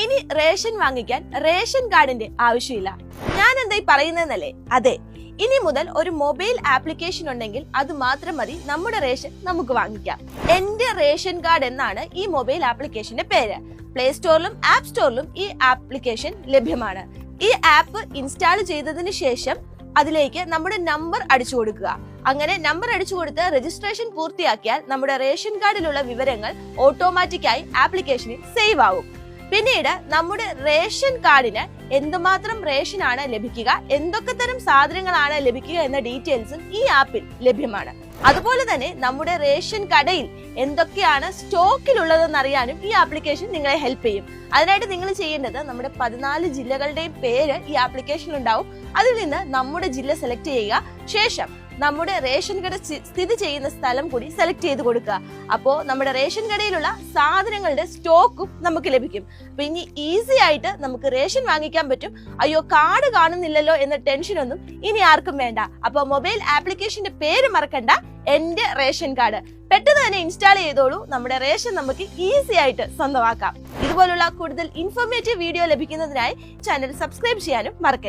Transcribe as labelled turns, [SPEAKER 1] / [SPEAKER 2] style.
[SPEAKER 1] ഇനി റേഷൻ വാങ്ങിക്കാൻ റേഷൻ കാർഡിന്റെ ആവശ്യമില്ല. ഞാൻ എന്തായി പറയുന്നതെന്നല്ലേ? അതെ ഇനി മുതൽ ഒരു മൊബൈൽ ആപ്ലിക്കേഷൻ ഉണ്ടെങ്കിൽ അത് മാത്രം മതി നമ്മുടെ റേഷൻ നമുക്ക് വാങ്ങിക്കാം. എന്റെ റേഷൻ കാർഡ് എന്നാണ് ഈ മൊബൈൽ ആപ്ലിക്കേഷന്റെ പേര്. പ്ലേ സ്റ്റോറിലും ആപ്പ് സ്റ്റോറിലും ഈ ആപ്ലിക്കേഷൻ ലഭ്യമാണ്. ഈ ആപ്പ് ഇൻസ്റ്റാൾ ചെയ്തതിന് ശേഷം അതിലേക്ക് നമ്മുടെ നമ്പർ അടിച്ചു കൊടുക്കുക. അങ്ങനെ നമ്പർ അടിച്ചു കൊടുത്ത് രജിസ്ട്രേഷൻ പൂർത്തിയാക്കിയാൽ നമ്മുടെ റേഷൻ കാർഡിലുള്ള വിവരങ്ങൾ ഓട്ടോമാറ്റിക്കായി ആപ്ലിക്കേഷനിൽ സേവ് ആവും. പിന്നീട് നമ്മുടെ റേഷൻ കാർഡിന് എന്തുമാത്രം റേഷൻ ആണ് ലഭിക്കുക എന്തൊക്കെ തരം സാധനങ്ങളാണ് ലഭിക്കുക എന്ന ഡീറ്റെയിൽസും ഈ ആപ്പിൽ ലഭ്യമാണ്. അതുപോലെ തന്നെ നമ്മുടെ റേഷൻ കടയിൽ എന്തൊക്കെയാണ് സ്റ്റോക്കിലുള്ളതെന്ന് അറിയാനും ഈ ആപ്ലിക്കേഷൻ നിങ്ങളെ ഹെൽപ്പ് ചെയ്യും. അതിനായിട്ട് നിങ്ങൾ ചെയ്യേണ്ടത് നമ്മുടെ പതിനാല് ജില്ലകളുടെയും പേര് ഈ ആപ്ലിക്കേഷനിൽ ഉണ്ടാവും അതിൽ നിന്ന് നമ്മുടെ ജില്ല സെലക്ട് ചെയ്യുക. ശേഷം നമ്മുടെ റേഷൻ കട സ്ഥിതി ചെയ്യുന്ന സ്ഥലം കൂടി സെലക്ട് ചെയ്ത് കൊടുക്കുക. അപ്പോൾ നമ്മുടെ റേഷൻ കടയിലുള്ള സാധനങ്ങളുടെ സ്റ്റോക്കും നമുക്ക് ലഭിക്കും. അപ്പൊ ഇനി ഈസി ആയിട്ട് നമുക്ക് റേഷൻ വാങ്ങിക്കാൻ പറ്റും. അയ്യോ കാർഡ് കാണുന്നില്ലല്ലോ എന്ന ടെൻഷൻ ഒന്നും ഇനി ആർക്കും വേണ്ട. അപ്പൊ മൊബൈൽ ആപ്ലിക്കേഷന്റെ പേര് മറക്കണ്ട എന്റെ റേഷൻ കാർഡ്. പെട്ടെന്ന് തന്നെ ഇൻസ്റ്റാൾ ചെയ്തോളൂ. നമ്മുടെ റേഷൻ നമുക്ക് ഈസി ആയിട്ട് സ്വന്തമാക്കാം. ഇതുപോലുള്ള കൂടുതൽ ഇൻഫോർമേറ്റീവ് വീഡിയോ ലഭിക്കുന്നതിനായി ചാനൽ സബ്സ്ക്രൈബ് ചെയ്യാനും മറക്കരുത്.